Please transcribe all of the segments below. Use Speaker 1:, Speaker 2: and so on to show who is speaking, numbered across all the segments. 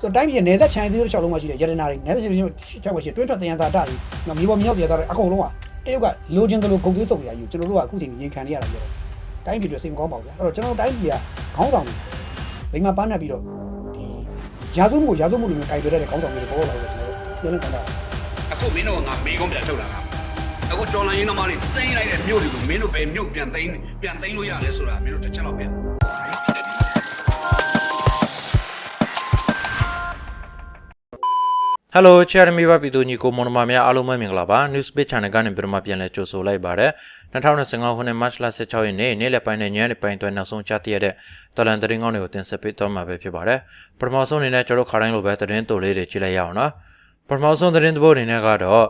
Speaker 1: ဆိုတော့တိုင်းပြည်နယ်သက်ချိုင်းစည်းတစ်ချောက်လုံးမှာရှိတဲ့ရတနာတွေနယ်သက်ချိုင်းချောက်မှာရှိတဲ့တွင်းထွက်တယံဇာတာတွေနော်မြေပေါ်မြောက်တရားတွေအကုန်လုံးကတရုတ်ကလိုချင်တယ်လို့ဂုံသွေးစုပ်ရယူကျွန်တော်တို့ကအခုချိန်ငြိမ်ခံနေရတာပြောတိုင်းပြည်တွေစိတ်မကောင်းပါဘူးဗျာအဲ့တော့ကျွန်တော်တိုင်းပြည်ကခေါင်းဆောင်တွေလိမ္မာပန်းနေပြီးတော့ဒီရာဇဝမှုရာဇဝမှုတွေမျိုးကြိုက်ပြတဲ့ခေါင်းဆောင်တွေပေါ်လာတယ်ကျွန်တော်တို့ပြောနေကြတာ
Speaker 2: အခုမင်းတို့ကငါမေကုန်းပြန်ထုတ်လာတာအခုတော်လိုင်းရင်းသမားတွေသိမ်းလိုက်တဲ့မြို့တွေကိုမင်းတို့ပဲမြို့ပြန်သိမ်းပြန်သိမ်းလို့ရတယ်ဆိုတာမင်းတို့တစ်ချက်တော့ပြန်
Speaker 3: ဟယ်လိုချာရမီဘာပြည်သူညီကိုမောင်နှမများအားလုံးပဲမင်္ဂလာပါ Newsbeat Channel ကနေပြန်မှပြန်လဲကြိုဆိုလိုက်ပါရစေ2025ခုနှစ် March 16ရက်နေ့နေ့လယ်ပိုင်းနဲ့ညနေပိုင်းတွင်နောက်ဆုံးကြားသိရတဲ့တော်လန်သတင်းကောင်းတွေကိုတင်ဆက်ပေးတော့မှာပဲဖြစ်ပါတယ်ပထမဆုံးအနေနဲ့ကျွန်တော်ခါတိုင်းလိုပဲသတင်းတိုလေးတွေကြည့်လိုက်ရအောင်နော်ပထမဆုံးသတင်းတစ်ပုဒ်အနေနဲ့ကတော့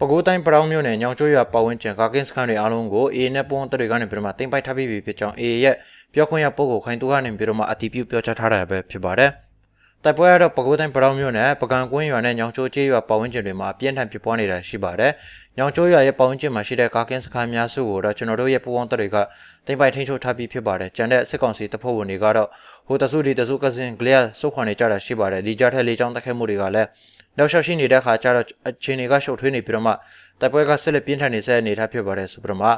Speaker 3: ပကိုးတိုင်းပရောင်းမြို့နယ်ညောင်ကျွရွာပတ်ဝန်းကျင်ကာကင်းစခန်းတွေအားလုံးကို AA နဲ့ပုံတွေကနေပြန်မှတင်ပိုက်ထားပြီးပြီဖြစ်ကြောင်း AA ရဲ့ပြောခွင့်ရပုဂ္ဂိုလ်ခိုင်တူကနေပြန်မှအတည်ပြုပြောကြားထားတာပဲဖြစ်ပါတယ် တိုက်ပွဲကတော့ပဲခူးတိုင်းပရောင်းမြို့နယ်ပကံကွင်းရွာနဲ့ညောင်ချိုးကျေးရွာပတ်ဝန်းကျင်တွေမှာအပြင်းထန်ဖြစ်ပွားနေတာရှိပါတယ်။ညောင်ချိုးရွာရဲ့ပတ်ဝန်းကျင်မှာရှိတဲ့ကာကင်းစခန်းများစုကိုတော့ကျွန်တော်တို့ရဲ့ပူပေါင်းတပ်တွေကတင်ပိုက်ထိန်းချုပ်ထားပြီးဖြစ်ပါတယ်။ကျန်တဲ့စစ်ကောင်စီတပ်ဖွဲ့ဝင်တွေကတော့ဟိုတဆုဒီတဆုကစင်ဂလျာစုခွန်နေကြတာရှိပါတယ်။ဒီကြားထက်လေးချောင်းတက်ခဲမှုတွေကလည်းနောက်လျှောက်ရှိနေတဲ့ခါကျတော့အချင်းတွေကရှုပ်ထွေးနေပြီးတော့မှတိုက်ပွဲကဆက်လက်ပြင်းထန်နေဆက်နေတာဖြစ်ပါတယ်ဆိုပြီးတော့မှ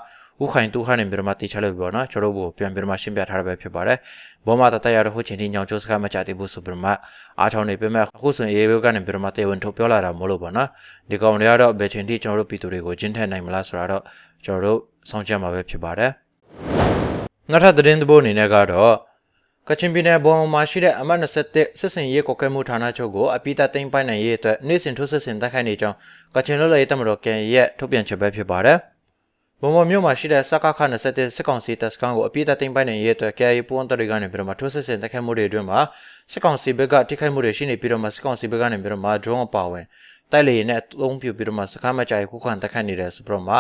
Speaker 3: ဥခိုင်တူခါနေပြီးတော့မှတေချလို့ပြောနော်ကျွန်တော်တို့ပြန်ပြီးတော့မှရှင်းပြထားတာပဲဖြစ်ပါတယ်ဘောမတတရတော့ဟိုချင်းဒီညောင်ကျိုးစကားမကြသေးဘူးဆိုပြီးတော့မှအားထောင်းနေပြမဲ့အခုဆိုရင်အေးဘုကနေပြီးတော့မှတေဝန်ထုတ်ပြောလာတာမလို့ပေါ့နော်ဒီကောင်တွေကတော့ဘယ်ချင်းထိကျွန်တော်တို့ပြည်သူတွေကိုကျင်းထက်နိုင်မလားဆိုတာတော့ကျွန်တော်တို့စောင့်ကြည့်မှာပဲဖြစ်ပါတယ်နောက်ထပ်သတင်းသဘောအနေနဲ့ကတော့ကချင်ပြည်နယ်ဘောင်မှာရှိတဲ့အမတ်27စစ်စင်ရေးကောက်ကဲမှုဌာနချုပ်ကိုအပိတသိမ်းပိုင်နိုင်ရေးအတွက်နေ့စဉ်ထိုးစစ်ဆင်တိုက်ခိုက်နေကြောင်းကချင်လွတ်လပ်ရေးတပ်မတော်ကန်ရဲ့ထုတ်ပြန်ချက်ပဲဖြစ်ပါတယ်။ ဘုံဘမြို့မှာရှိတဲ့စကခ27စစ်ကောင်စီတပ်စခန်းကိုအပိတသိမ်းပိုင်နိုင်ရေးအတွက် KAI ပူးပေါင်းတပ်တွေကနေပြီးတော့မှထိုးစစ်ဆင်တိုက်ခိုက်မှုတွေအတွင်းမှာစစ်ကောင်စီဘက်ကထိခိုက်မှုတွေရှိနေပြီးတော့မှစစ်ကောင်စီဘက်ကနေပြီးတော့မှ drone အပါဝင်တိုက်လေယာဉ်နဲ့အသုံးပြုပြီးတော့မှစခန်းမကြိုက်ခုခံတိုက်ခိုက်နေတယ်ဆိုပြီးတော့မှ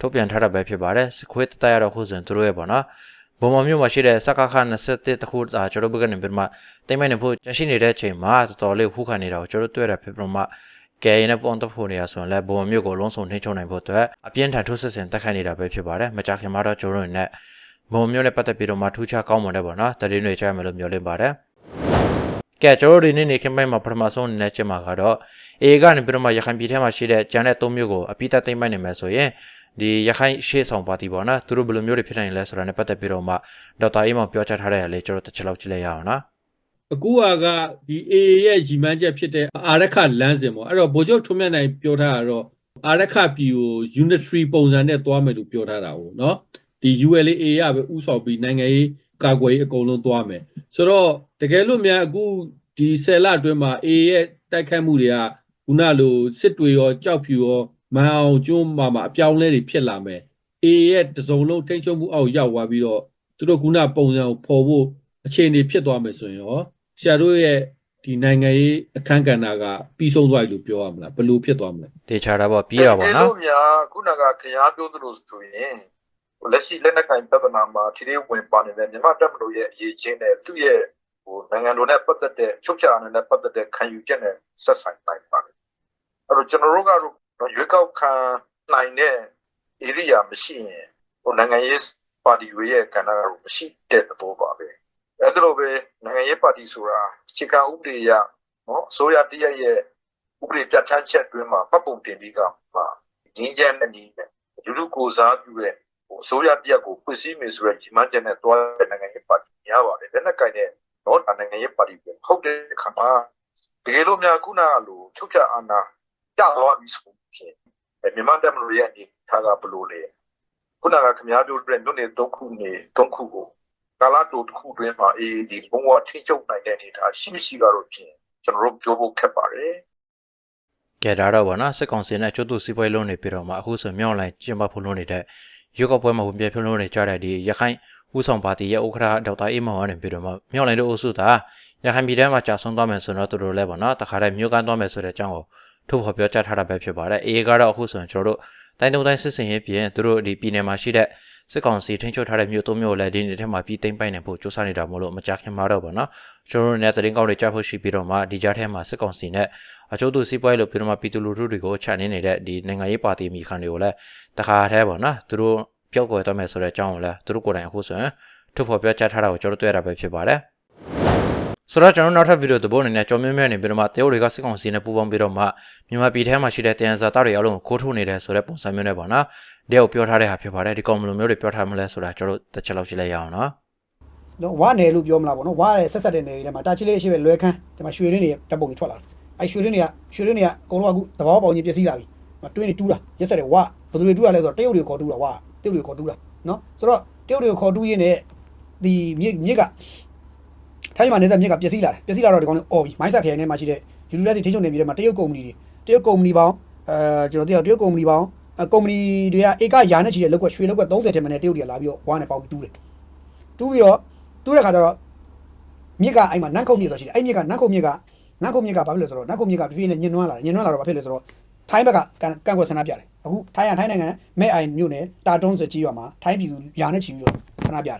Speaker 3: ထုတ်ပြန်ထားတာပဲဖြစ်ပါတယ်။စခွေးတတရတော့ခုစဉ်သူတို့ရဲ့ပေါ့နော်။ဘုံမမျိုးမှာရှိတဲ့စကခ27တခုဒါကျွန်တော်တို့ဘက်ကနေပြီးမှတိမ့်မိုင်နေဖို့ကျရှိနေတဲ့အချိန်မှာတော်တော်လေးဟူးခံနေတာကိုကျွန်တော်တို့တွေ့ရဖြစ်ပြီးမှ ကဲရင်နဲ့ပုံတော့ဖို့နေရဆိုရင်လည်းဘုံမမျိုးကိုလုံးစုံထိချုံနိုင်ဖို့အတွက်အပြင်းထန်ထိုးစစ်ဆင်တက်ခိုင်းနေတာပဲဖြစ်ပါတယ်မကြခင်မှာတော့ကျွန်တော်တို့နဲ့ဘုံမျိုးနဲ့ပတ်သက်ပြီးတော့မှထူးခြားကောင်းမွန်တဲ့ပေါ့နော်တရင်တွေကြားမယ်လို့မျှော်လင့်ပါတယ်ကဲကျွန်တော်တို့ဒီနေ့နေခင်ပိုင်းမှာပထမဆုံးအနေနဲ့ကျင်းမှာကတော့အေကနေပြီးတော့မှရခိုင်ပြည်ထဲမှာရှိတဲ့ကျန်တဲ့၃မျိုးကိုအပိတသိမ့်မိုင်နေမယ်ဆိုရင်ဒီရခိုင်ရှေ့ဆောင်ပါတီပေါ့နော်သူတို့ဘယ်လိုမျိုးတွေဖြစ်နိုင်လဲဆိုတာနဲ့ပတ်သက်ပြီးတော့မှဒေါက်တာအေးမောင်ပြောကြားထားတဲ့အလေကျွန်တော်တစ်ချက်လောက်ကြည့်လိုက်ရအောင်နော်
Speaker 4: အခုကဒီ AA ရဲ့ရည်မှန်းချက်ဖြစ်တဲ့အာရခလမ်းစဉ်ပေါ့အဲ့တော့ဗိုလ်ချုပ်ထွန်းမြတ်နိုင်ပြောထားတာတော့အာရခပြည်ကို unitary ပုံစံနဲ့သွားမယ်လို့ပြောထားတာဟုတ်နော်ဒီ ULA ရပဲဥဆောင်ပြီးနိုင်ငံရေးကာကွယ်ရေးအကုန်လုံးသွားမယ်ဆိုတော့တကယ်လို့များအခုဒီဆယ်လအတွင်းမှာ AA ရဲ့တိုက်ခိုက်မှုတွေကခုနလိုစစ်တွေရောကြောက်ဖြူရောမန်အောင်ကျွန်းမှာမှာအပြောင်းလဲတွေဖြစ်လာမယ် AA ရဲ့တစုံလုံးထိန်းချုပ်မှုအောက်ရောက်သွားပြီးတော့သူတို့ခုနပုံစံကိုဖော်ဖို့အခြေအနေဖြစ်သွားမယ်ဆိုရင်ရော ဆရာတို့ရဲ့ဒီနိုင်ငံရေးအခန်းကဏ္ဍကပြီးဆုံးသွားပြီလို့ပြောရမလားဘယ်လိုဖြစ်သွားမလဲ
Speaker 3: တေချာတာပေါ့ပြီးတာပေါ့နော်
Speaker 5: လို့များခုနကခရားပြောသလိုဆိုရင်ဟိုလက်ရှိလက်နက်ကင်ပြဿနာမှာထိထိဝင်ပါနေတဲ့မြန်မာတပ်မတော်ရဲ့အရေးချင်းနဲ့သူ့ရဲ့ဟိုနိုင်ငံတော်နဲ့ပတ်သက်တဲ့ချုပ်ချာနဲ့ပတ်သက်တဲ့ခံယူချက်နဲ့ဆက်ဆိုင်နိုင်ပါတယ်အဲ့တော့ကျွန်တော်တို့ကတော့ရွေးကောက်ခံနိုင်တဲ့ area မရှိရင်ဟိုနိုင်ငံရေးပါတီတွေရဲ့ကဏ္ဍကတော့မရှိတဲ့သဘောပါပဲ အဲ့ဒါလိုပဲနိုင်ငံရေးပါတီဆိုတာအခြေခံဥပဒေအရနော်အစိုးရတရက်ရဲ့ဥပဒေပြဋ္ဌာန်းချက်အတွင်းမှာပတ်ပုံတင်ပြီးကမှငင်းချမ်းတဲ့နည်းနဲ့လူလူကိုစားပြုတဲ့ဟိုအစိုးရတရက်ကိုဖွဲ့စည်းမယ်ဆိုတဲ့ကြီးမန်းချက်နဲ့တွားတဲ့နိုင်ငံရေးပါတီများပါတယ်လက်နက်ကင်တဲ့တော့နိုင်ငံရေးပါတီပဲဟုတ်တဲ့အခါမှာတကယ်လို့များခုနကလိုချုပ်ချအာဏာကျသွားပြီဆိုရင်အဲမြန်မာတပ်မတော်ရဲ့အနေထားကဘယ်လိုလဲခုနကခင်ဗျားပြောတဲ့မြို့နယ်၃ခုနေ၃ခုကို ကာလာတိုတစ်ခုတွင်းမှာအေးဒီဘုံဝထိချုပ်နိုင်တဲ့အနေအထားရှိမရှိကတော့ဖြင့်ကျွန်တော်တို့ပြောဖို့ခက်ပါတယ်
Speaker 3: ကဲဒါတော့ဗောနော်စစ်ကောင်စီနဲ့ကျွတ်တူစီပွဲလုံးနေပြီးတော့မှအခုဆိုမြောင်းလိုင်းကျင်းပဖို့လုံးနေတဲ့ရွေးကောက်ပွဲမှာဝင်ပြဖြုံးလုံးနေကြတဲ့ဒီရခိုင်ဥဆောင်ပါတီရဲ့ဥက္ကဋ္ဌဒေါက်တာအေးမောင်ကနေပြီးတော့မှမြောင်းလိုင်းတို့အုပ်စုသားရခိုင်ပြည်ထဲမှာကြာဆုံးသွားမယ်ဆိုတော့သူတို့လည်းဗောနော်တခါတည်းမြို့ကန်းသွားမယ်ဆိုတဲ့အကြောင်းကိုထုတ်ဖော်ပြောကြားထားတာပဲဖြစ်ပါတယ်အေးကတော့အခုဆိုရင်ကျွန်တော်တို့ တိုင်းတုံတိုင်းစစ်စင်ရေးပြင်သူတို့ဒီပြည်နယ်မှာရှိတဲ့စစ်ကောင်စီထိန်းချုပ်ထားတဲ့မြို့သုံးမြို့လည်းဒီနေ့ထဲမှာပြီးသိမ်းပိုင်နေဖို့စူးစမ်းနေတာမို့လို့မကြခင်မှာတော့ဗောနော်ကျွန်တော်တို့လည်းသတင်းကောင်းတွေကြားဖို့ရှိပြီးတော့မှဒီကြားထဲမှာစစ်ကောင်စီနဲ့အကျိုးသူစီးပွားရေးလို့ပြောမှပြည်သူလူထုတွေကိုချန်နေနေတဲ့ဒီနိုင်ငံရေးပါတီမိခံတွေကိုလည်းတခါတည်းပေါ့နော်သူတို့ပျောက်ကွယ်တော့မယ်ဆိုတဲ့အကြောင်းကိုလည်းသူတို့ကိုယ်တိုင်အခုဆိုရင်ထုတ်ဖော်ပြောကြားထားတာကိုကျွန်တော်တို့တွေ့ရတာပဲဖြစ်ပါတယ် ဆိုတော့ကျွန်တော်နောက်ထပ်ဗီဒီယိုသဘောအနေနဲ့ကြော်မြဲမြဲနေပြီးတော့မှတရုတ်တွေကစစ်ကောင်စီနဲ့ပူးပေါင်းပြီးတော့မှမြန်မာပြည်ထဲမှာရှိတဲ့တယန်ဇာတာတွေအလုံးကိုခိုးထုတ်နေတယ်ဆိုတဲ့ပုံစံမျိုးနဲ့ပေါ့နော်ဒီကိုပြောထားတဲ့ဟာဖြစ်ပါတယ်ဒီကောင်မလိုမျိုးတွေပြောထားမလဲဆိုတာကျွန်တော်တို့တစ်ချက်လောက်ကြည့်လိုက်ရအောင်နော်
Speaker 1: နော်ဝါနယ်လို့ပြောမလားပေါ့နော်ဝါရဲ့ဆက်ဆက်တဲ့နယ်တွေထဲမှာတာချီလေးအရှိပဲလွယ်ခန်းဒီမှာရွှေရင်းတွေတပ်ပုံကြီးထွက်လာတယ်အဲရွှေရင်းတွေကရွှေရင်းတွေကအကုန်လုံးကအခုတဘာပေါင်းကြီးပြည့်စည်လာပြီမတွင်းတွေတူးတာရက်ဆက်တယ်ဝါဘယ်သူတွေတူးရလဲဆိုတော့တရုတ်တွေခေါ်တူးတာဝါတရုတ်တွေခေါ်တူးတာနော်ဆိုတော့တရုတ်တွေခေါ်တူးရင်းနဲ့ဒီမြစ်မြစ်က ထိုင်းမှာနေတဲ့မြစ်ကပြည့်စည်လာတယ်ပြည့်စည်လာတော့ဒီကောင်လေးအော်ပြီမိုင်းဆက်ခရိုင်ထဲမှာရှိတဲ့ယူနီလက်စီထိချုံနေပြီးတဲ့မှာတရုတ်ကုမ္ပဏီတွေတရုတ်ကုမ္ပဏီပေါင်းအဲကျွန်တော်သိတော့တရုတ်ကုမ္ပဏီပေါင်းအဲကုမ္ပဏီတွေကဧကရာနဲ့ချီတဲ့လောက်ကွက်ရွှေလောက်ကွက်30ထက်မနည်းတရုတ်တွေကလာပြီးတော့ဝါနဲ့ပေါင်းပြီးတူးတယ်တူးပြီးတော့တူးတဲ့ခါကျတော့မြစ်ကအဲ့မှာနန်းခုတ်မြစ်ဆိုရှိတယ်အဲ့မြစ်ကနန်းခုတ်မြစ်ကနန်းခုတ်မြစ်ကဘာဖြစ်လဲဆိုတော့နန်းခုတ်မြစ်ကပြပြနဲ့ညင်နွမ်းလာတယ်ညင်နွမ်းလာတော့ဘာဖြစ်လဲဆိုတော့ထိုင်းဘက်ကကန်ကန်ကွက်ဆန္ဒပြတယ်အခုထိုင်းရထိုင်းနိုင်ငံမဲအိုင်မြို့နယ်တာတုံးဆိုကြီးရွာမှာထိုင်းပြည်သူယာနဲ့ချီပြီးတော့ဆန္ဒပြတယ်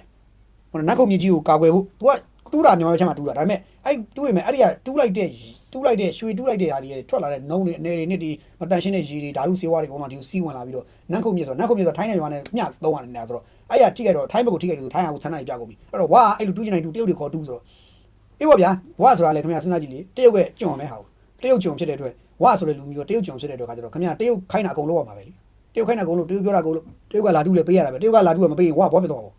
Speaker 1: ဟိုနန်းခုတ်မြစ်ကြီးကိုကာကွယ်ဖို့ तू က တူးတာမြန်မာဘက်မှာတူးတာဒါပေမဲ့အဲ့တူးရင်မဲ့အဲ့ဒီကတူးလိုက်တဲ့တူးလိုက်တဲ့ရွှေတူးလိုက်တဲ့ဟာတွေထွက်လာတဲ့နှုံးတွေအနေတွေနဲ့ဒီမတန်ရှင်းတဲ့ရေတွေဓာတုဆေးဝါးတွေအကုန်လုံးဒီကိုစီးဝင်လာပြီးတော့နန်းခုတ်မြစ်ဆိုတော့နန်းခုတ်မြစ်ဆိုထိုင်းနိုင်ငံနဲ့မျှသုံးရတယ်နေတာဆိုတော့အဲ့ရထိခဲ့တော့ထိုင်းဘက်ကိုထိခဲ့တယ်ဆိုထိုင်းဟာကိုဆန္ဒပြကုန်ပြီအဲ့တော့ဝါအဲ့လိုတူးချင်တိုင်းတူးတရုတ်တွေခေါ်တူးဆိုတော့အေးပေါ့ဗျာဝါဆိုတာလေခင်ဗျာစဉ်းစားကြည့်လေတရုတ်ရဲ့ကြုံမဲ့ဟာကိုတရုတ်ကြုံဖြစ်တဲ့အတွက်ဝါဆိုတဲ့လူမျိုးတရုတ်ကြုံဖြစ်တဲ့အတွက်ခါကျတော့ခင်ဗျာတရုတ်ခိုင်းတာအကုန်လုံးရမှာပဲလေတရုတ်ခိုင်းတာအကုန်လုံးတရုတ်ပြောတာအကုန်လုံးတရုတ်ကလာတူးလေပေးရတာပဲတရုတ်ကလာတူးကမပေးရင်ဝါဘောပြတော့ပေါ့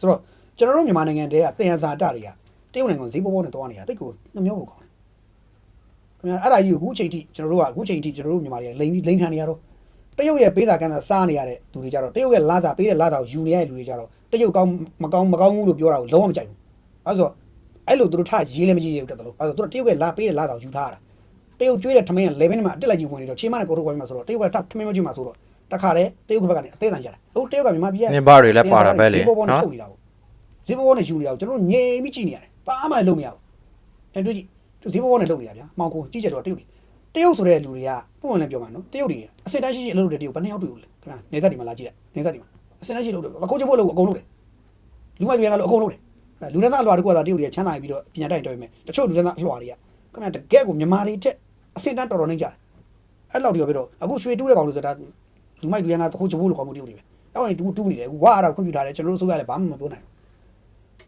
Speaker 1: ဆိုတော့ ကျွန်တော်တို့မြန်မာနိုင်ငံတည်းကသင်္ယဇာတတွေကတရုတ်နိုင်ငံဈေးပေါ်ပေါ်နဲ့တွားနေတာတိတ်ကိုနှမျောဖို့ကောင်းတယ်ခင်ဗျာအဲ့ဒါကြီးကိုအခုချိန်ထိကျွန်တော်တို့ကအခုချိန်ထိကျွန်တော်တို့မြန်မာတွေကလိန်လိန်ခံနေရတော့တရုတ်ရဲ့ပေးစာကမ်းစာစားနေရတဲ့လူတွေကြတော့တရုတ်ရဲ့လာစာပေးတဲ့လာစာကိုယူနေရတဲ့လူတွေကြတော့တရုတ်ကောင်းမကောင်းမကောင်းဘူးလို့ပြောတာကိုလုံးဝမကြိုက်ဘူးအဲဆိုအဲ့လိုသူတို့ထားရေးလည်းမရေးရဘူးတက်တယ်လို့အဲ့တော့သူတို့တရုတ်ကလာပေးတဲ့လာတော့ယူထားတာတရုတ်ကျွေးတဲ့ထမင်းက11မှာအတက်လိုက်ကြီးဝင်နေတော့ချင်းမနဲ့ကိုထုတ်ဝိုင်းမှာဆိုတော့တရုတ်ကထမင်းမကျွေးမှာဆိုတော့တခါတည်းတရုတ်ကဘက်ကနေအသေးတန်ကြတာဟုတ်တရုတ်ကမြန်မာပြည်က
Speaker 3: နင်ဘာတွေလည်းပါတာပဲလေ
Speaker 1: ဈေးပေါ်ပေါ်နဲ့
Speaker 3: နော်
Speaker 1: ထုတ်နေတာကို ဈေးပေါ်ပေါ်နဲ့ယူနေတာကိုကျွန်တော်တို့ငြိမ်ပြီးကြည့်နေရတယ်ဘာမှလည်းလုပ်မရဘူးပြန်တွေ့ကြည့်သူဈေးပေါ်ပေါ်နဲ့လုပ်နေတာဗျာမောင်ကိုကြည့်ကြတော့တရုတ်တွေတရုတ်ဆိုတဲ့လူတွေကပုံမှန်လည်းပြောမှာနော်တရုတ်တွေအစစ်တမ်းရှိရှိအလုပ်လုပ်တဲ့တရုတ်ဘယ်နှစ်ယောက်တွေ့ဘူးလဲခင်ဗျာနေဆက်ဒီမှာလာကြည့်လိုက်နေဆက်ဒီမှာအစစ်တမ်းရှိလုပ်တယ်အကုန်ချုပ်ဖို့လုပ်အကုန်လုပ်တယ်လူမိုက်တွေကလည်းအကုန်လုပ်တယ်အဲလူဒန်းသားအလွှာတကူကသာတရုတ်တွေကချမ်းသာပြီးတော့ပြန်တိုင်တော်ပြီမဲ့တချို့လူဒန်းသားအလွှာတွေကခင်ဗျာတကယ်ကိုမြန်မာတွေတက်အစင်တန်းတော်တော်နေကြတယ်အဲ့လောက်တည်းပြောပြီးတော့အခုရွှေတူးတဲ့ကောင်လို့ဆိုတာလူမိုက်လူရန်ကတခုချိုးဖို့လို့ကောင်းမှုတရုတ်တွေပဲအဲ့ဒါတူးတူးနေတယ်အခုဝါအဲ့ဒါခွင့်ပြုထားတယ်ကျွန်တော်တို့ဆိုရလည်းဘာမှမပြောနိုင်ဘူး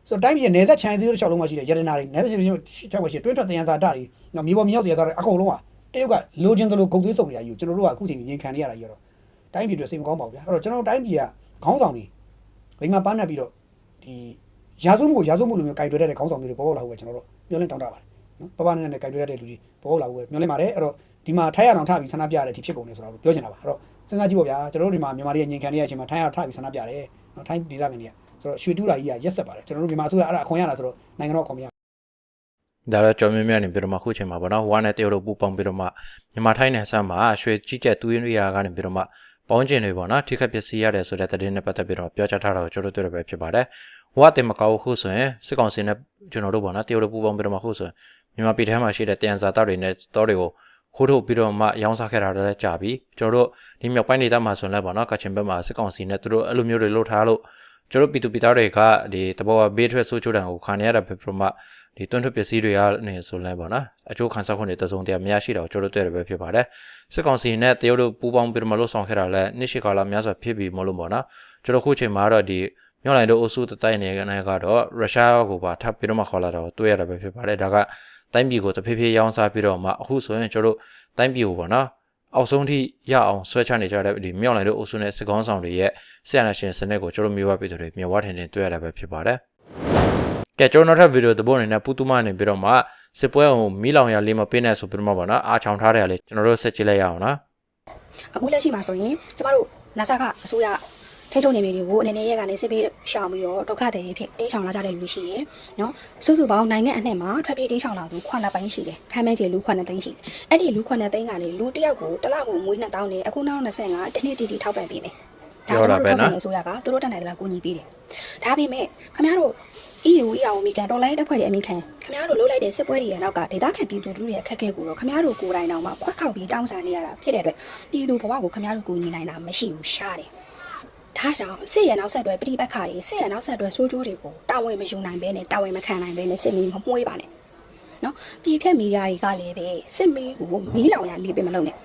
Speaker 1: ဆိုတော့တိုင်းပြည်နယ်သက်ချိုင်းစီးတို့6လုံးမှရှိတယ်ရတနာတွေနယ်သက်ချင်း6မှရှိတွင်းထွက်တယန်စာတတွေနော်မြေပေါ်မြောက်တယန်စာတွေအကုန်လုံးကတရုတ်ကလိုချင်တယ်လို့ဂုတ်သွေးစုံနေတာယူကျွန်တော်တို့ကအခုချိန်ကြီးငြိမ်ခံနေရတာကြီးတော့တိုင်းပြည်တွေစိတ်မကောင်းပါဘူးဗျာအဲ့တော့ကျွန်တော်တို့တိုင်းပြည်ကခေါင်းဆောင်တွေလိမ္မာပန်းနေပြီးတော့ဒီရာဇဝမှုရာဇဝမှုလိုမျိုးကြိုက်တွေ့တဲ့ခေါင်းဆောင်တွေပေါ်ပေါက်လာဖို့ပဲကျွန်တော်တို့မျှော်လင့်တောင်းတပါတယ်နော်ပပနဲ့နဲ့ကြိုက်တွေ့တဲ့လူတွေပေါ်ပေါက်လာဖို့ပဲမျှော်လင့်ပါတယ်အဲ့တော့ဒီမှာထိုင်းရအောင်ထပြီးဆန္ဒပြရတဲ့အထိဖြစ်ကုန်နေဆိုတော့ပြောချင်တာပါအဲ့တော့စဉ်းစားကြည့်ပါဗျာကျွန်တော်တို့ဒီမှာမြန်မာတွေငြိမ်ခံနေရတဲ့အချိန်မှာထိုင်းရထပြီးဆန္ဒပြတယ်နော်ထိုင်းဒေသခံတွေက ဆိုတော့ရွှေတူးတာကြီးကရက်ဆက်ပါတယ်ကျွန်တော်တို့မြန်မာအစိုးရအဲ့ဒါအခွန်ရတာဆိုတော့နိုင်ငံတော်အခွန်မရ
Speaker 3: ဒါတော့ကြော်မြဲမြဲနေပြီးတော့မှခုချိန်မှာပေါ့နော်ဝါနဲ့တရုတ်တို့ပူပေါင်းပြီးတော့မှမြန်မာထိုင်းနယ်ဆန်းမှာရွှေကြီးကျက်တူးရင်းတွေရာကနေပြီးတော့မှပေါင်းကျင်တွေပေါ့နော်ထိခတ်ပစ္စည်းရတယ်ဆိုတဲ့သတင်းနဲ့ပတ်သက်ပြီးတော့ပြောကြားထားတာကိုကျွန်တော်တို့တွေ့ရပဲဖြစ်ပါတယ်ဝါတင်မကောက်ခုဆိုရင်စစ်ကောင်စီနဲ့ကျွန်တော်တို့ပေါ့နော်တရုတ်တို့ပူပေါင်းပြီးတော့မှခုဆိုရင်မြန်မာပြည်ထဲမှာရှိတဲ့တယန်ဇာတာတွေနဲ့စတော်တွေကိုခိုးထုတ်ပြီးတော့မှရောင်းစားခဲ့တာလည်းကြာပြီကျွန်တော်တို့ဒီမြောက်ပိုင်းဒေသမှာဆိုရင်လည်းပေါ့နော်ကချင်ဘက်မှာစစ်ကောင်စီနဲ့သူတို့အဲ့လိုမျိုးတွေလှုပ်ထားလို့ ကျွန်တော်တို့ပြည်သူပြည်သားတွေကဒီတဘောဘေးထွက်ဆိုးချိုးတံကိုခံရတာဖြစ်ပြီးတော့မှဒီတွန်းထွက်ပစ္စည်းတွေကနေဆိုလဲပေါ့နော်အကျိုးခံစားခွင့်တွေတစုံတရာမရရှိတာကိုကျွန်တော်တို့တွေ့ရပဲဖြစ်ပါတယ်စစ်ကောင်စီနဲ့တရုတ်တို့ပူးပေါင်းပြီးတော့မှလှုပ်ဆောင်ခဲ့တာလည်းနှစ်ရှိကာလများစွာဖြစ်ပြီးမလို့ပေါ့နော်ကျွန်တော်ခုချိန်မှာတော့ဒီမြောက်လိုင်တို့အုပ်စုတတိုင်းနေကနေကတော့ရုရှားကိုပါထပ်ပြီးတော့မှခေါ်လာတာကိုတွေ့ရတာပဲဖြစ်ပါတယ်ဒါကတိုင်းပြည်ကိုတဖြည်းဖြည်းရောင်းစားပြီးတော့မှအခုဆိုရင်ကျွန်တော်တို့တိုင်းပြည်ကိုပေါ့နော် အောက်ဆုံးထိရအောင်ဆွဲချနေကြတဲ့ဒီမြောက်လိုင်တို့အုပ်စုနဲ့စစ်ကောင်းဆောင်တွေရဲ့ဆရာနာရှင်စနစ်ကိုကျွန်တော်မျိုးဝပြည်သူတွေမြေဝထင်ထင်တွေ့ရတာပဲဖြစ်ပါတယ်ကဲကျွန်တော်နောက်ထပ်ဗီဒီယိုသဘောအနေနဲ့ပူတူမနေပြီးတော့မှစစ်ပွဲကိုမီးလောင်ရလေးမပေးနဲ့ဆိုပြီးတော့မှပေါ့နော်အားချောင်ထားတယ်လေကျွန်တော်တို့ဆက်ကြည့်လိုက်ရအောင်နော်
Speaker 6: အခုလက်ရှိမှာဆိုရင်ကျမတို့နာဆာကအစိုးရ ထိချုံနေမိတွေကိုအနေနဲ့ရက်ကနေစစ်ပေးရှောင်ပြီးတော့ဒုက္ခတွေဖြစ်တင်းချောင်လာကြတဲ့လူတွေရှိတယ်နော်စုစုပေါင်းနိုင်ငံအနှံ့မှာထွက်ပြေးတင်းချောင်လာသူခွနပိုင်းရှိတယ်ခမ်းမဲကျေလူခွနသိန်းရှိတယ်အဲ့ဒီလူခွနသိန်းကလေလူတစ်ယောက်ကိုတစ်လကိုမွေး2000နဲ့အခုနောက်25တနေ့တီတီထောက်ပံ့ပေးမယ်အစိုးရကသူတို့တက်နိုင်တယ်လားကိုညီပေးတယ်ဒါပေမဲ့ခင်ဗျားတို့ EU အရာအမိကန်တော်လိုင်းတက်ဖွဲ့တဲ့အမိခံခင်ဗျားတို့လှုပ်လိုက်တဲ့စစ်ပွဲတွေရဲ့နောက်ကဒေသခံပြည်သူတို့ရဲ့အခက်အခဲကိုတော့ခင်ဗျားတို့ကိုယ်တိုင်တောင်မှခွက်ခောက်ပြီးတောင်းစားနေရတာဖြစ်တဲ့အတွက်ပြည်သူဘဝကိုခင်ဗျားတို့ကိုညီနိုင်တာမရှိဘူးရှားတယ်။ ဒါကြောင့်စစ်ရနောက်ဆက်တွဲပြိပက္ခတွေစစ်ရနောက်ဆက်တွဲဆိုးကျိုးတွေကိုတာဝန်မယူနိုင်ဘဲနဲ့တာဝန်မခံနိုင်ဘဲနဲ့စစ်မီးမမှုေးပါနဲ့။နော်ပြည်ဖြတ်မီဒီယာတွေကလည်းပဲစစ်မီးကိုမီးလောင်ရလေးပဲမလုပ်နဲ့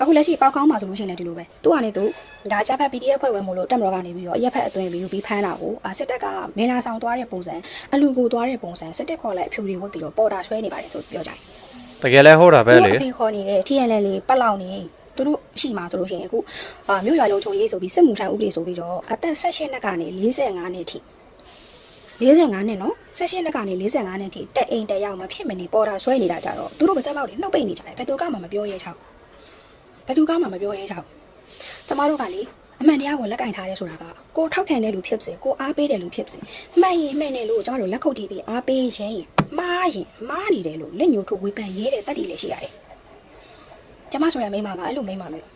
Speaker 6: အခုလက်ရှိပေါက်ကောင်းမှာဆိုလို့ရှိရင်လည်းဒီလိုပဲသူကနေသူဒါချဖက် PDF ဖွဲ့ဝင်မို့လို့တက်မတော်ကနေပြီးတော့အရက်ဖက်အသွင်ပြီးပြီးဖမ်းတာကိုအာစစ်တပ်ကမင်းလာဆောင်သွားတဲ့ပုံစံအလူကိုသွားတဲ့ပုံစံစစ်တပ်ခေါ်လိုက်အဖြူတွေဝတ်ပြီးတော့ပေါ်တာဆွဲနေပါတယ်ဆိုပြောကြတယ်
Speaker 3: တကယ်လဲဟုတ်တာပဲလေ
Speaker 6: သူတို့အဖေခေါ်နေတဲ့ TNL လေးပတ်လောက်နေ သူတို့ရှိမှာဆိုလို့ရှိရင်အခုအာမြို့ရွာလုံးချုံရေးဆိုပြီးစစ်မှုထမ်းဥပဒေဆိုပြီးတော့အသက်16နှစ်ကနေ45နှစ်အထိ45နှစ်နော်16နှစ်ကနေ45နှစ်အထိတက်အိမ်တက်ရောက်မဖြစ်မနေပေါ်တာဆွဲနေတာကြတော့သူတို့ပါစက်ပေါက်တွေနှုတ်ပိတ်နေကြတယ်ဘယ်သူကမှမပြောရဲချောက်ဘယ်သူကမှမပြောရဲချောက်ကျမတို့ကလေအမှန်တရားကိုလက်ကင်ထားရဲဆိုတာကကိုထောက်ခံတဲ့လူဖြစ်စေကိုအားပေးတဲ့လူဖြစ်စေမှန်ရင်မှန်တယ်လို့ကျမတို့လက်ခုပ်တီးပြီးအားပေးရင်မှားရင်မှားနေတယ်လို့လက်ညှိုးထိုးဝေဖန်ရဲတဲ့တတ်တည်လည်းရှိရတယ် ကျမဆိုရမိန်းမကအဲ့လိုမိန်းမမျိုး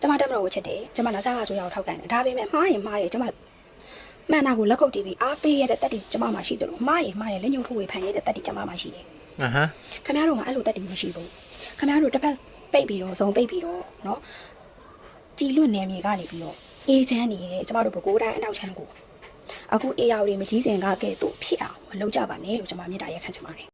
Speaker 6: ကျမတက်မတော်ကိုချစ်တယ်ကျမနာစားကဆိုရအောင်ထောက်ကန်တယ်ဒါပေမဲ့မှားရင်မှားတယ်ကျမမှန်တာကိုလက်ခုပ်တီးပြီးအားပေးရတဲ့တက်တီကျမမှာရှိတယ်လို့မှားရင်မှားတယ်လက်ညှိုးထိုးဝေဖန်ရတဲ့တက်တီကျမမှာရှိတယ်
Speaker 3: အဟမ်း
Speaker 6: ခင်ဗျားတို့ကအဲ့လိုတက်တီမရှိဘူးခင်ဗျားတို့တစ်ဖက်ပိတ်ပြီးတော့ဇုံပိတ်ပြီးတော့เนาะကြည်လွတ်နေမြေကနေပြီးတော့အေးချမ်းနေတဲ့ကျမတို့ဘကိုးတိုင်းအနောက်ချမ်းကိုအခုအေးရတွေမကြီးစင်ကကဲ့သို့ဖြစ်အောင်မလုပ်ကြပါနဲ့လို့ကျမမေတ္တာရက်ခံချင်ပါတယ်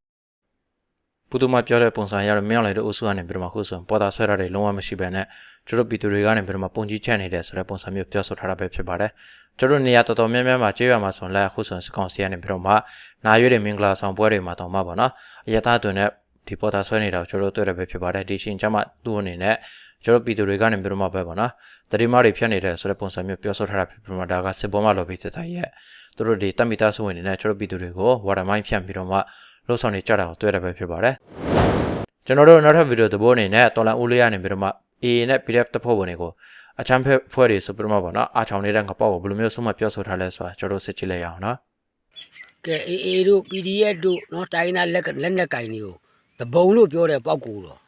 Speaker 3: ဘုသူမပြောတဲ့ပုံစံရတော့မင်းအောင်လိုက်တဲ့အုပ်စုကနေပြီးတော့မှခုဆိုပေါ်တာဆွဲတာတွေလုံးဝမရှိဘဲနဲ့ကျတို့ပြည်သူတွေကနေပြီးတော့မှပုံကြီးချက်နေတယ်ဆိုတဲ့ပုံစံမျိုးပြောဆိုထားတာပဲဖြစ်ပါတယ်ကျတို့နေရာတော်တော်များများမှာကြေးရွာမှာဆိုရင်လည်းခုဆိုရင်စကောင်စီကနေပြီးတော့မှနာရွေးတဲ့မင်္ဂလာဆောင်ပွဲတွေမှာတောင်မှပေါ့နော်အရသာတွင်နဲ့ဒီပေါ်တာဆွဲနေတာကိုကျတို့တွေ့ရပဲဖြစ်ပါတယ်ဒီရှင်ကျမသူ့အနေနဲ့ကျတို့ပြည်သူတွေကနေပြီးတော့မှပဲပေါ့နော်တတိမတွေဖြတ်နေတယ်ဆိုတဲ့ပုံစံမျိုးပြောဆိုထားတာဖြစ်ပြီးတော့မှဒါကစစ်ပေါ်မှာလော်ဘီတတရဲ့သူတို့ဒီတမီတာဆိုဝင်နေတဲ့ကျတို့ပြည်သူတွေကိုဝါဒမိုင်းဖြန့်ပြီးတော့မှ လှုပ်ဆောင်နေကြတာကိုတွေ့ရပဲဖြစ်ပါတယ်။ကျွန်တော်တို့နောက်ထပ်ဗီဒီယိုသဘောအနေနဲ့တော်လန်ဦးလေးရနေပြီးတော့မှ AA နဲ့ PDF တပ်ဖွဲ့ဝင်တွေကိုအချမ်းဖက်ဖွဲ့တွေဆိုပြီးတော့မှပေါ့နော်အာချောင်နေတဲ့ငပေါက်ကိုဘယ်လိုမျိုးဆုံးမပြောဆိုထားလဲဆိုတာကျွန်တော်စစ်ကြည့်လိုက်ရအောင်နော်။
Speaker 7: ကဲ AA တို့ PDF တို့နော်တိုင်းသားလက်လက်နဲ့ကင်တွေကိုသဘုံလို့ပြောတယ်ပေါက်ကူတော့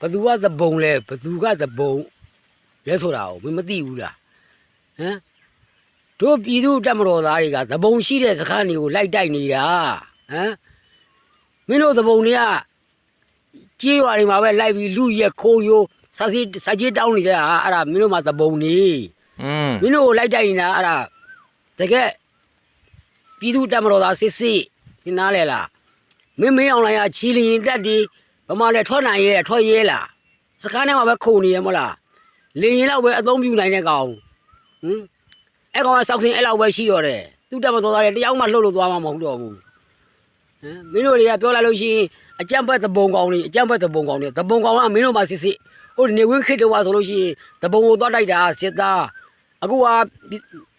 Speaker 7: ဘသူကသဘုံလဲဘသူကသဘုံလဲဆိုတာကိုမင်းမသိဘူးလားဟမ်တို့ပြည်သူတက်မတော်သားတွေကသဘုံရှိတဲ့စခန်းတွေကိုလိုက်တိုက်နေတာဟမ် မင်းတို့သဘုံတွေကကြေးရွာတွေမှာပဲလိုက်ပြီးလူရက်ခိုးရိုးစာစီစာကြီးတောင်းနေကြတာအဲ့ဒါမင်းတို့မှသဘုံနေ
Speaker 3: อืม
Speaker 7: မင်းတို့ကိုလိုက်တိုက်နေတာအဲ့ဒါတကယ်ပြည်သူတက်မတော်သားစစ်စစ်ဒီနားလဲလားမင်းမင်းအောင်လိုင်းကချီလရင်တက်ဒီဗမာလဲထွက်နိုင်ရဲထွက်ရဲလားစကားထဲမှာပဲခုန်နေရမလားလင်ရင်တော့ပဲအသုံးပြုနိုင်တဲ့ကောင်ဟမ်အဲ့ကောင်ကစောက်စင်အဲ့လောက်ပဲရှိတော့တယ်သူတက်မတော်သားလဲတယောက်မှလှုပ်လို့သွားမှာမဟုတ်တော့ဘူးဟ မ်မင်းတို့တွေကပြောလိုက်လို့ရှိရင်အကြံဖက်သဘုံကောင်တွေအကြံဖက်သဘုံကောင်တွေသဘုံကောင်ကမင်းတို့မှစစ်စစ်ဟိုနေဝင်းခေတ္တဝါဆိုလို့ရှိရင်သဘုံကိုသွားတိုက်တာစစ်သားအခုက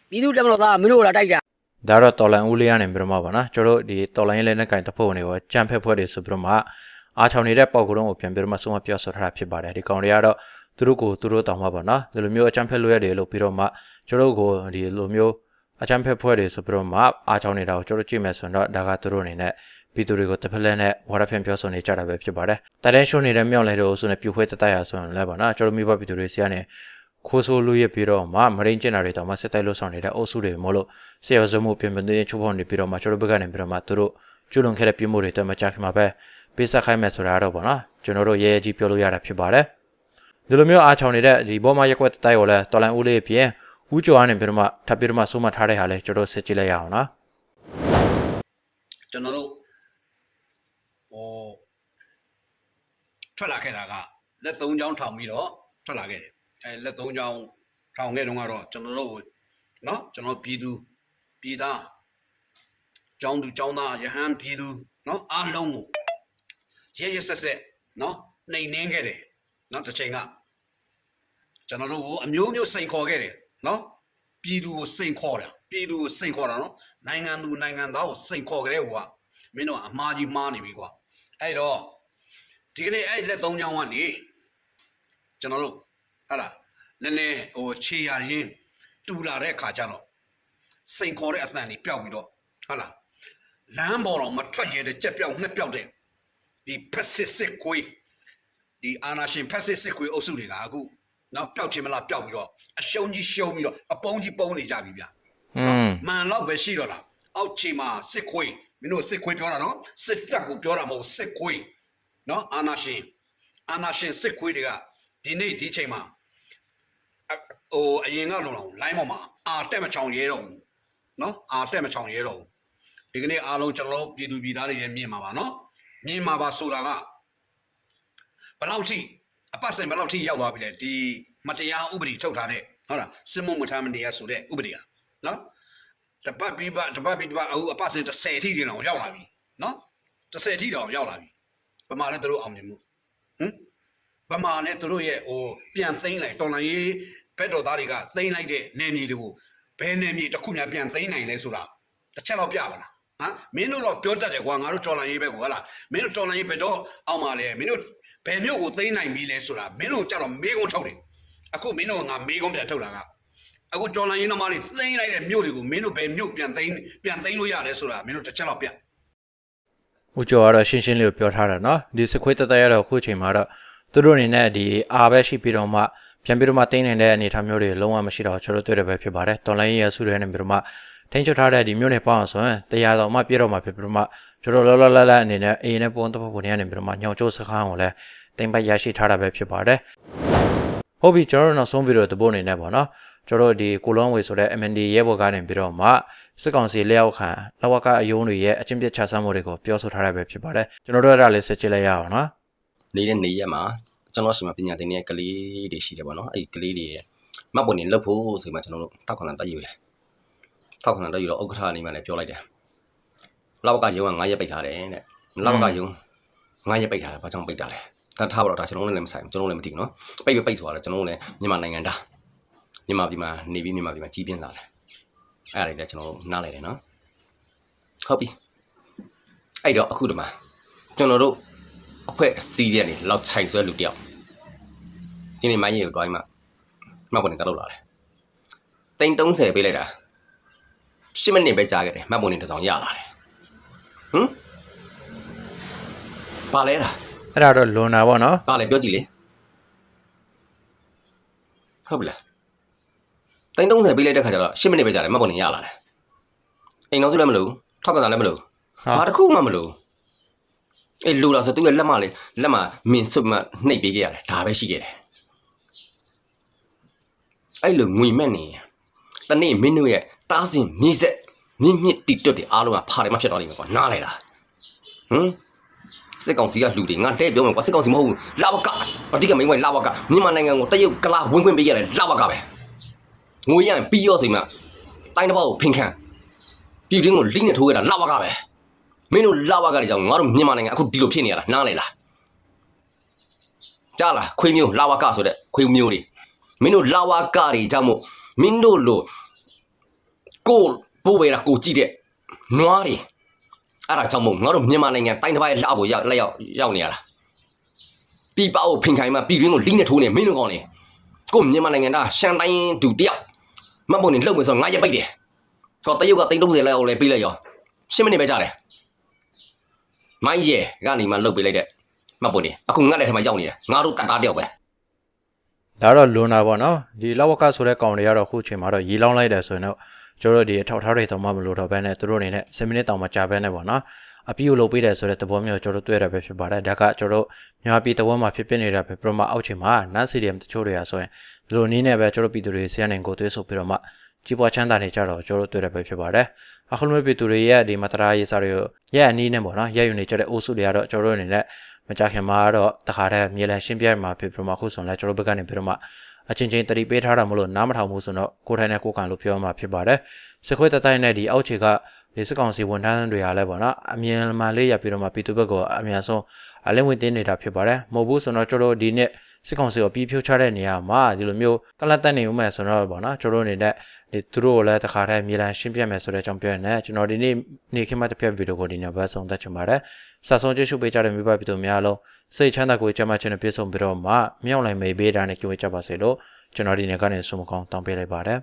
Speaker 7: ပြည်သူတက်မတော်သားမင်းတို့ကလာတိုက်တာ
Speaker 3: ဒါတော့တော်လန်ဦးလေးရနေပြီးတော့မှပေါ့နော်ကျွန်တော်တို့ဒီတော်လန်ရေးလက်နက်ကင်တစ်ဖွဲ့ဝင်တွေကိုကြံဖက်ဖွဲ့တွေဆိုပြီးတော့မှအားချောင်းနေတဲ့ပေါက်ကုန်းကိုပြန်ပြီးတော့မှဆုံးမပြောဆိုထားတာဖြစ်ပါတယ်ဒီကောင်တွေကတော့သူတို့ကိုသူတို့တောင်းမှာပေါ့နော်ဒီလိုမျိုးအကြံဖက်လွဲတွေလို့ပြီးတော့မှကျွန်တော်တို့ကိုဒီလိုမျိုး အကြံဖက်ဖွဲ့တွေဆိုပြီးတော့မှအားချောင်းနေတာကိုကျွန်တော်ကြည့်မယ်ဆိုရင်တော့ဒါကသူတို့အနေနဲ့ပြည်သူတွေကိုတစ်ဖက်လက်နဲ့ဝါရဖြန့်ပြောဆိုနေကြတာပဲဖြစ်ပါတယ်။တိုင်တန်းရှုံနေတဲ့မြောက်လေတို့ဆိုနေပြူဖွဲတတိုက်ရဆိုရင်လည်းပါနော်ကျွန်တော်မိဘပြည်သူတွေစီကနေခိုးဆိုးလူရပြီးတော့မှမရင်းကျင်တာတွေတောင်မှစစ်တိုက်လို့ဆောင်နေတဲ့အုပ်စုတွေမို့လို့ဆေရောစမှုပြင်ပနေတဲ့ချိုးဖောက်နေပြီးတော့မှကျွန်တော်ဘက်ကနေပြီးတော့မှသူတို့ကျူးလွန်ခဲ့တဲ့ပြစ်မှုတွေတော့မကြခင်မှာပဲပေးဆက်ခိုင်းမယ်ဆိုတာတော့ပေါ့နော်ကျွန်တော်တို့ရဲရဲကြီးပြောလို့ရတာဖြစ်ပါတယ်။ဒီလိုမျိုးအားချောင်နေတဲ့ဒီဘောမရက်ွက်တတိုက်ကိုလည်းတော်လန်ဦးလေးပြင် ဝူးကျော်ကနေပြီးတော့မှထပ်ပြီးတော့မှစိုးမထားတဲ့ဟာလဲကျွန်တော်စစ်ကြည့်လိုက်ရအောင်နော်
Speaker 2: ကျွန်တော်တို့ဟိုထွက်လာခဲ့တာကလက်၃ချောင်းထောင်ပြီးတော့ထွက်လာခဲ့တယ်အဲလက်၃ချောင်းထောင်ခဲ့တော့ကတော့ကျွန်တော်တို့နော်ကျွန်တော်ပြည်သူပြည်သားကျောင်းသူကျောင်းသားယဟန်ပြည်သူနော်အားလုံးကိုရဲရဲဆက်ဆက်နော်နှိမ်နှင်းခဲ့တယ်နော်တစ်ချိန်ကကျွန်တော်တို့ကိုအမျိုးမျိုးစိန်ခေါ်ခဲ့တယ် နော်ပြည်သူကိုစိန်ခေါ်တာပြည်သူကိုစိန်ခေါ်တာနော်နိုင်ငံသူနိုင်ငံသားကိုစိန်ခေါ်ကြတဲ့ဟိုကမင်းတို့အမှားကြီးမှားနေပြီကွာအဲ့တော့ဒီကနေ့အဲ့လက်သုံးချောင်းကနေကျွန်တော်တို့ဟာလားနည်းနည်းဟိုခြေရရင်တူလာတဲ့အခါကျတော့စိန်ခေါ်တဲ့အသံလေးပျောက်ပြီးတော့ဟာလားလမ်းပေါ်တော့မထွက်ရဲတဲ့ကြက်ပြောက်ငှက်ပြောက်တဲ့ဒီ Pacific ကိုဒီအာနာရှင် Pacific ကိုအုပ်စုတွေကအခု နောက်ပျောက်ခြင်းမလားပျောက်ပြီးတော့အရှုံးကြီးရှုံးပြီးတော့အပုံးကြီးပုံးနေကြပြီဗျာ
Speaker 3: อืม
Speaker 2: မှန်တော့ပဲရှိတော့လားအောက်ခြေမှာစစ်ခွေးမင်းတို့စစ်ခွေးပြောတာနော်စစ်တပ်ကိုပြောတာမဟုတ်စစ်ခွေးနော်အာနာရှင်အာနာရှင်စစ်ခွေးတွေကဒီနေ့ဒီချိန်မှာအဟိုအရင်ကလုံးလုံးလိုင်းပေါ်မှာအာတက်မချောင်ရဲတော့ဘူးနော်အာတက်မချောင်ရဲတော့ဘူးဒီကနေ့အားလုံးကျွန်တော်တို့ပြည်သူပြည်သားတွေရဲ့မြင်မှာပါနော်မြင်မှာပါဆိုတာကဘယ်လောက်ထိ အပတ်စဉ်ဘယ်လောက်ထိရောက်သွားပြီလဲဒီမတရားဥပဒေထုတ်ထားတဲ့ဟုတ်လားစစ်မှုမထမ်းမနေရဆိုတဲ့ဥပဒေကနော်တပတ်ပြီးပတ်တပတ်ပြီးတပတ်အခုအပတ်စဉ်30ထိတောင်ရောက်လာပြီနော်30ထိတောင်ရောက်လာပြီဗမာလည်းသူတို့အောင်မြင်မှုဟမ်ဗမာလည်းသူတို့ရဲ့ဟိုပြန်သိမ်းလိုက်တော်လန်ရေးဘက်တော်သားတွေကသိမ်းလိုက်တဲ့နယ်မြေတွေကိုဘယ်နယ်မြေတစ်ခုများပြန်သိမ်းနိုင်လဲဆိုတာတစ်ချက်တော့ပြပါလားဟမ်မင်းတို့တော့ပြောတတ်တယ်ကွာငါတို့တော်လန်ရေးဘက်ကိုဟုတ်လားမင်းတို့တော်လန်ရေးဘက်တော့အောင်ပါလေမင်းတို့ဘ ယ်မြို့ကိုသိမ်းနိုင်ပြီလဲဆိုတာမင်းတို့ကြတော့မေးခွန်းထုတ်တယ်အခုမင်းတို့ကငါမေးခွန်းပြန်ထုတ်လာကအခုတော်လိုင်းရင်းသမားတွေသိမ်းလိုက်တဲ့မြို့တွေကိုမင်းတို့ဘယ်မြို့ပြန်သိမ်းပြန်သိမ်းလို့ရလဲဆိုတာမင်းတို့တစ်ချက်တော့ပြ
Speaker 3: ဦးကျော်ကတော့ရှင်းရှင်းလေးကိုပြောထားတာနော်ဒီစခွေးတတရတော့ခုချိန်မှာတော့သူတို့အနေနဲ့ဒီအာပဲရှိပြီးတော့မှပြန်ပြီးတော့မှတင်းနေတဲ့အနေအထားမျိုးတွေလုံးဝမရှိတော့ကျွန်တော်တွေ့ရပဲဖြစ်ပါတယ်။တော်လိုင်းရဲစုရဲနဲ့ပြီးတော့မှ ထိန်းချုပ်ထားတဲ့ဒီမျိုးနဲ့ပေါ့အောင်ဆိုရင်တရားတော်မှပြည့်တော့မှဖြစ်ပြီးတော့မှကျွန်တော်လောလောလတ်လတ်အနေနဲ့အေးနဲ့ပုံတော့ပုံနေနေပြီးတော့မှညောင်ကျိုးစခန်းကိုလည်းတင်ပိုက်ရရှိထားတာပဲဖြစ်ပါတယ်ဟုတ်ပြီကျွန်တော်တို့နောက်ဆုံးဗီဒီယိုတပုတ်အနေနဲ့ပေါ့နော်ကျွန်တော်တို့ဒီကိုလွန်ဝေဆိုတဲ့ MND ရဲဘော်ကနေပြီးတော့မှစစ်ကောင်စီလက်အောက်ခံလောက်ဝကအယုံတွေရဲ့အချင်းပြစ်ချဆမ်းမှုတွေကိုပြောဆိုထားရပဲဖြစ်ပါတယ်ကျွန်တော်တို့အဲ့ဒါလေးဆက်ကြည့်လိုက်ရအောင်နော်
Speaker 8: နေတဲ့နေရက်မှာကျွန်တော်ရှိမှပညာသင်တဲ့ကလေးတွေရှိတယ်ပေါ့နော်အဲ့ဒီကလေးတွေရဲ့မှတ်ပုံနေလုပ်ဖို့ဆိုမှကျွန်တော်တို့ထောက်ခံတာတက်ယူတယ် ထောက်ခံတာတက်ယူတော့ဥက္ကဋ္ဌအနေနဲ့လည်းပြောလိုက်တယ်လောက်ကယုံက9ရက်ပိတ်ထားတယ်တဲ့လောက်ကယုံ9ရက်ပိတ်ထားတယ်ဘာကြောင့်ပိတ်တာလဲဒါထားပါတော့ဒါကျွန်တော်တို့လည်းမဆိုင်ဘူးကျွန်တော်တို့လည်းမသိဘူးနော်ပိတ်ပဲပိတ်ဆိုတော့ကျွန်တော်တို့လည်းမြန်မာနိုင်ငံသားမြန်မာပြည်မှာနေပြီးမြန်မာပြည်မှာကြီးပြင်းလာတယ်အဲ့ဒါတွေလည်းကျွန်တော်တို့နားလည်တယ်နော်ဟုတ်ပြီအဲ့တော့အခုဒီမှာကျွန်တော်တို့အဖွဲ့အစည်းရဲ့နေလောက်ခြိုင်ဆွဲလူတယောက်ဒီနေ့မိုင်းရီကိုတွိုင်းမှာမှတ်ပုံနေတက်လို့လာတယ်တိန်30ပေးလိုက်တာ 10မိနစ်ပဲကြာခဲ့တယ်မှတ်ပုံနေတစ်စောင်ရလာတယ်ဟမ်ပါလဲလား
Speaker 3: အဲ့ဒါတော့လွန်တာပေါ့နော်
Speaker 8: ပါလဲပြောကြည့်လေဟုတ်ပြီလားတိန်30ပေးလိုက်တဲ့ခါကျတော့10မိနစ်ပဲကြာတယ်မှတ်ပုံနေရလာတယ်အိမ်တော်စုလည်းမလို့ထောက်ကစားလည်းမလို့
Speaker 3: ဟာ
Speaker 8: ဘာတစ်ခုမှမလို့အေးလူလာဆိုသူ့ရဲ့လက်မလေးလက်မမင်းစွတ်မနှိပ်ပေးခဲ့ရတယ်ဒါပဲရှိခဲ့တယ်အဲ့လိုငွေမဲ့နေရင်တနေ့မင်းတို့ရဲ့ တားစင်မြေဆက်မြင့်မြင့်တိတွတ်တွေအားလုံးကဖာတယ်မှဖြစ်သွားလိမ့်မယ်ကွာနားလေလားဟမ်စစ်ကောင်စီကလူတွေငါတဲ့ပြောမယ်ကွာစစ်ကောင်စီမဟုတ်ဘူးလာဝကအတိကမိန်ဝိုင်းလာဝကမြန်မာနိုင်ငံကိုတရုတ်ကလာဝင်ခွင့်ပေးရတယ်လာဝကပဲငွေရရင်ပြီးရောဆိုမှတိုင်းတစ်ပေါက်ကိုဖင်ခံပြည်တွင်းကိုလိနဲ့ထိုးရတာလာဝကပဲမင်းတို့လာဝကတွေကြောင့်ငါတို့မြန်မာနိုင်ငံအခုဒီလိုဖြစ်နေရတာနားလေလားကြားလားခွေးမျိုးလာဝကဆိုတဲ့ခွေးမျိုးတွေမင်းတို့လာဝကတွေကြောင့်မို့မင်းတို့လို ကိုပိုးဝဲတာကိုကြည့်တဲ့နွားတွေအဲ့ဒါကြောင့်မို့ငါတို့မြန်မာနိုင်ငံတိုင်းတစ်ပိုင်းလှဖို့ရောက်လက်ရောက်ရောက်နေရတာပြည်ပကိုဖင်ခိုင်မှာပြည်တွင်းကိုလိနဲ့ထိုးနေမင်းတို့ကောင်းနေကိုမြန်မာနိုင်ငံသားရှန်တိုင်းဒူတယောက်မတ်ပုံနေလှုပ်မယ်ဆိုငါရက်ပိတ်တယ်ဆိုတော့တရုတ်က330လောက်အောင်လဲပေးလိုက်ရော10မိနစ်ပဲကြာတယ်မိုင်းရဲကနေမှလှုပ်ပေးလိုက်တဲ့မှတ်ပုံနေအခုငတ်တဲ့ထမရောက်နေတယ်ငါတို့တတ်တာတယောက်ပဲ
Speaker 3: ဒါတော့လွန်တာပေါ့နော်ဒီလောက်ဝကဆိုတဲ့ကောင်တွေကတော့အခုချိန်မှာတော့ရေလောင်းလိုက်တယ်ဆိုရင်တော့ ကျွန်တော်တို့ဒီအထောက်အထားတွေတော့မမလို့တော့ဘဲနဲ့သူတို့အနေနဲ့10မိနစ်တောင်မှကြာဘဲနဲ့ပေါ့နော်အပြည့်ကိုလုပ်ပေးတယ်ဆိုတဲ့သဘောမျိုးကျွန်တော်တို့တွေ့ရပဲဖြစ်ပါတယ်ဒါကကျွန်တော်တို့မြန်မာပြည်တဝက်မှာဖြစ်ပနေတာပဲပြမအောက်ချိန်မှာနတ်စီဒီယမ်တချို့တွေကဆိုရင်ဒီလိုနည်းနဲ့ပဲကျွန်တော်ပြည်သူတွေဆရာနိုင်ကိုသွေးဆုပ်ပြီးတော့မှကြီးပွားချမ်းသာနေကြတော့ကျွန်တော်တို့တွေ့ရပဲဖြစ်ပါတယ်အခုလိုမျိုးပြည်သူတွေရဲ့ဒီမတရာရေးစားတွေကိုရဲ့အနည်းနဲ့ပေါ့နော်ရဲ့ယူနေကြတဲ့အိုးစုတွေကတော့ကျွန်တော်တို့အနေနဲ့မကြခင်မှာတော့တခါတည်းမြေလန်ရှင်းပြမှာဖြစ်ပြီးတော့မှအခုဆိုရင်လည်းကျွန်တော်တို့ဘက်ကနေပြီးတော့မှ အချင်းချင်းတတိပေးထားတာမလို့နားမထောင်ဘူးဆိုတော့ကိုယ်ထိုင်နဲ့ကိုယ်ကန်လို့ပြောမှာဖြစ်ပါတယ်စခွေးတတိုင်းနဲ့ဒီအောက်ခြေက ဒီစကောင်စီဝန်ထမ်းတွေအားလဲပေါ့နော်အမြင်မှန်လေးရပြီးတော့မှပြည်သူဘက်ကအမြန်ဆုံးအလင်းဝင်တင်းနေတာဖြစ်ပါတယ်မဟုတ်ဘူးဆိုတော့ကျွန်တော်တို့ဒီနေ့စစ်ကောင်စီကိုပြီးဖြုတ်ချတဲ့နေရာမှာဒီလိုမျိုးကလတ်တက်နေဦးမယ်ဆိုတော့ပေါ့နော်ကျွန်တော်တို့အနေနဲ့ဒီသူတို့ကိုလည်းတခါတည်းမြေလန်ရှင်းပြမယ်ဆိုတဲ့အကြောင်းပြောနေကျွန်တော်ဒီနေ့နေ့ခင်းမှတစ်ဖြတ်ဗီဒီယိုကိုဒီနေ့ပဲဆုံးသက်ချင်ပါတယ်စာဆုံးကြည့်ရှုပေးကြတဲ့မိဘပြည်သူများလုံးစိတ်ချမ်းသာကိုကြမ်းမှချင်းနဲ့ပြည့်စုံပြီးတော့မှမြောက်လိုက်မေးပေးတာနဲ့ကြိုးကြပါစေလို့ကျွန်တော်ဒီနေ့ကနေဆုမကောင်းတောင်းပေးလိုက်ပါတယ်